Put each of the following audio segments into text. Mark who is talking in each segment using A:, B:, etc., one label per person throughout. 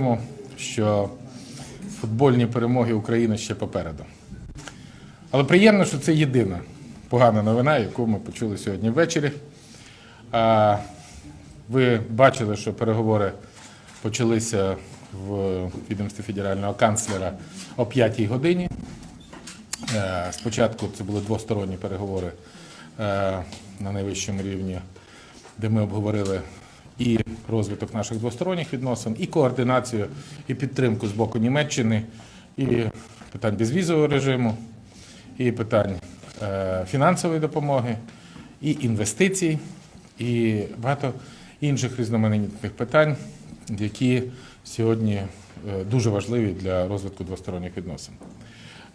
A: віримо, що футбольні перемоги України ще попереду. Але приємно, що це єдина погана новина, яку ми почули сьогодні ввечері. Ви бачили, що переговори почалися в відомстві федерального канцлера о 5 годині. Е, Спочатку це були двосторонні переговори е, на найвищому рівні, де ми обговорили і розвиток наших двосторонніх відносин, і координацію, і підтримку з боку Німеччини, і питань безвізового режиму, і питань е, фінансової допомоги, і інвестицій, і багато інших різноманітних питань, які сьогодні е, дуже важливі для розвитку двосторонніх відносин.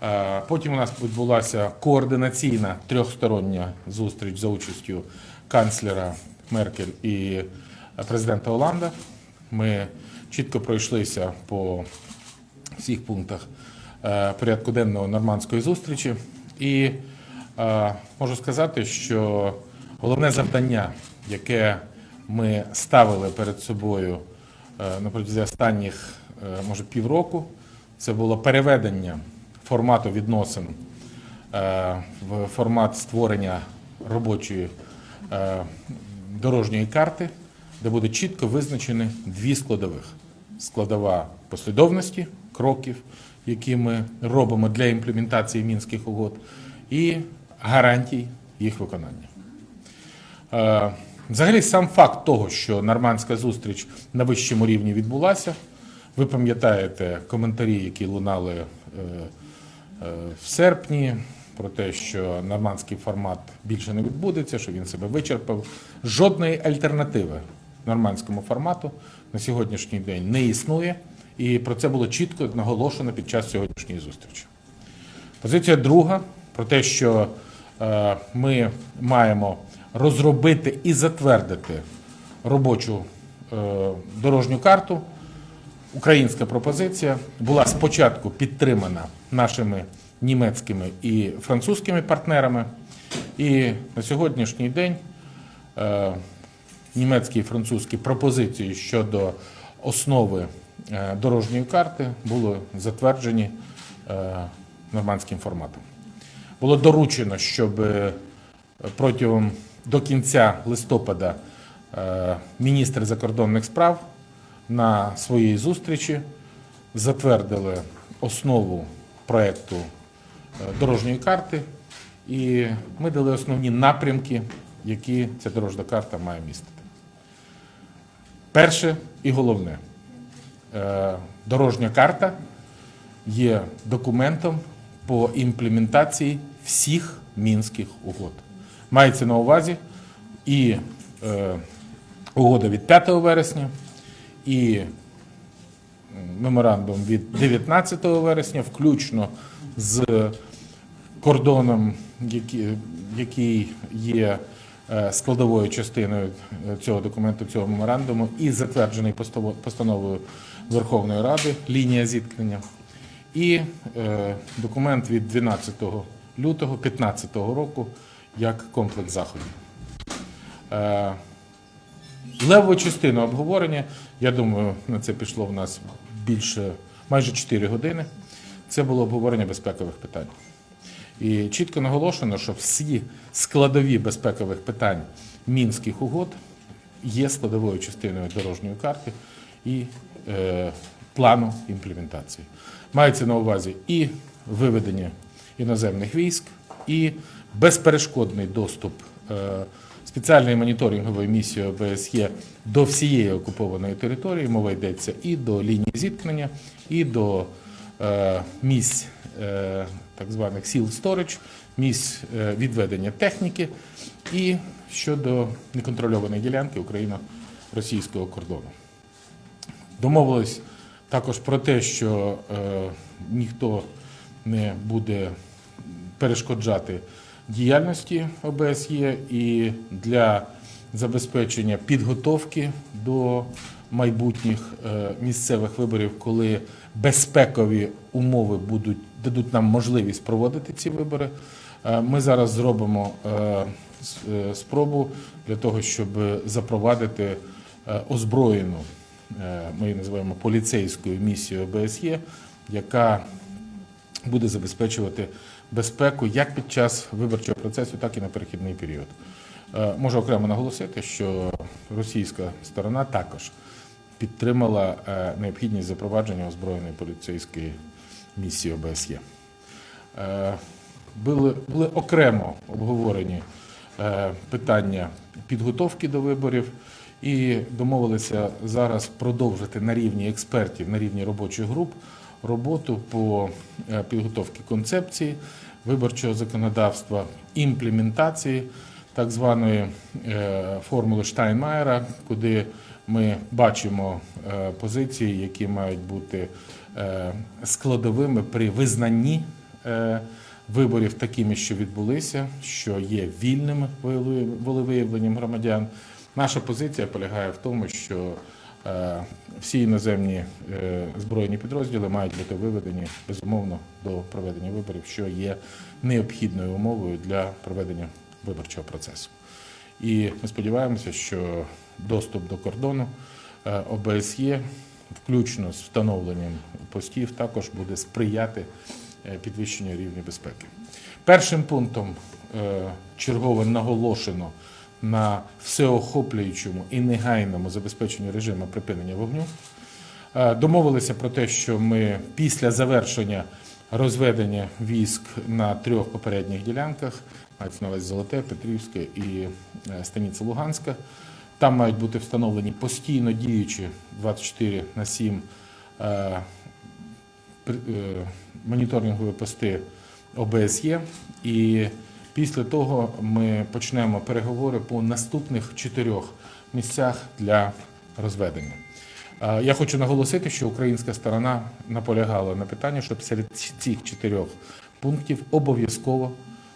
A: Е, Потім у нас відбулася координаційна трьохстороння зустріч за участю канцлера Меркель і президента Оланда. Ми чітко пройшлися по всіх пунктах е, порядку денного нормандської зустрічі. І е, можу сказати, що головне завдання, яке ми ставили перед собою е, на протязі останніх, може, півроку, це було переведення формату відносин в формат створення робочої дорожньої карти, де буде чітко визначені дві складових: складова послідовності кроків, які ми робимо для імплементації мінських угод, і гарантій їх виконання. Е, Взагалі, сам факт того, що нормандська зустріч на вищому рівні відбулася, ви пам'ятаєте коментарі, які лунали е, е, в серпні, про те, що нормандський формат більше не відбудеться, що він себе вичерпав. Жодної альтернативи нормандському формату на сьогоднішній день не існує, і про це було чітко наголошено під час сьогоднішньої зустрічі. Позиція друга про те, що е, ми маємо розробити і затвердити робочу е, дорожню карту. Українська пропозиція була спочатку підтримана нашими німецькими і французькими партнерами. І на сьогоднішній день е, німецькі і французькі пропозиції щодо основи е, дорожньої карти були затверджені е, нормандським форматом. Було доручено, щоб е, протягом до кінця листопада е, міністр закордонних справ на своїй зустрічі затвердили основу проекту е, дорожньої карти, і ми дали основні напрямки, які ця дорожня карта має містити. Перше і головне, е, дорожня карта є документом по імплементації всіх мінських угод. Мається на увазі і е, угода від 5 вересня, і меморандум від 19 вересня, включно з кордоном, який, є складовою частиною е, цього документу, цього меморандуму, і затверджений постановою Верховної Ради лінія зіткнення, і е, документ від 12 лютого 2015 року як комплекс заходів. Е, Леву частину обговорення, я думаю, на це пішло в нас більше майже 4 години. Це було обговорення безпекових питань. І чітко наголошено, що всі складові безпекових питань мінських угод є складовою частиною дорожньої карти і е, плану імплементації. Мається на увазі і виведення іноземних військ, і безперешкодний доступ е, спеціальної моніторингової місії ОБСЄ до всієї окупованої території. Мова йдеться і до лінії зіткнення, і до е, місць е, так званих сіл сторич, місць е, відведення техніки і щодо неконтрольованої ділянки україно-російського кордону. Домовились також про те, що е, ніхто не буде перешкоджати діяльності ОБСЄ і для забезпечення підготовки до майбутніх е, місцевих виборів, коли безпекові умови будуть дадуть нам можливість проводити ці вибори. е, Ми зараз зробимо е, спробу для того, щоб запровадити озброєну ми її називаємо поліцейською місією ОБСЄ, яка буде забезпечувати безпеку як під час виборчого процесу, так і на перехідний період. Е, Можу окремо наголосити, що російська сторона також підтримала е, необхідність запровадження озброєної поліцейської місії ОБСЄ. Е, Були, були окремо обговорені питання підготовки до виборів і домовилися зараз продовжити на рівні експертів, на рівні робочих груп роботу по підготовці концепції виборчого законодавства, імплементації так званої е, формули Штайнмаєра, куди ми бачимо е, позиції, які мають бути е, складовими при визнанні виборів такими, що відбулися, що є вільними волевиявленням- громадян. Наша позиція полягає в тому, що всі іноземні збройні підрозділи мають бути виведені безумовно до проведення виборів, що є необхідною умовою для проведення виборчого процесу. І ми сподіваємося, що доступ до кордону е, ОБСЄ, включно з встановленням постів, також буде сприяти е, підвищенню рівня безпеки. Першим пунктом е, чергово наголошено на всеохоплюючому і негайному забезпеченню режиму припинення вогню. Домовилися про те, що ми після завершення розведення військ на трьох попередніх ділянках, мається на увазі Золоте, Петрівське і е, Станиця Луганська, там мають бути встановлені постійно діючі 24 на 7 е, е, моніторингові пости ОБСЄ. І після того ми почнемо переговори по наступних чотирьох місцях для розведення. Я хочу наголосити, що українська сторона наполягала на питанні, щоб серед цих чотирьох пунктів обов'язково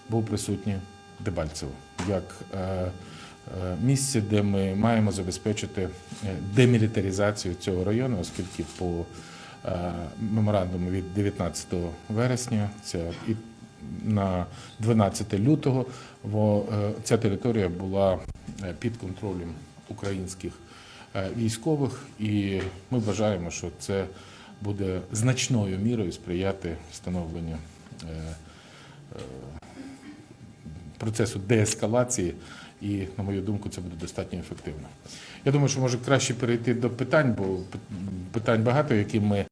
A: був присутній Дебальцево як е, е, місце, де ми маємо забезпечити е, демілітаризацію цього району, оскільки по меморандуму від 19 вересня ця і на 12 лютого ця територія була під контролем українських військових, і ми вважаємо, що це буде значною мірою сприяти встановленню е, е, процесу деескалації, і, на мою думку, це буде достатньо ефективно. Я думаю, що може краще перейти до питань, бо питань багато, які ми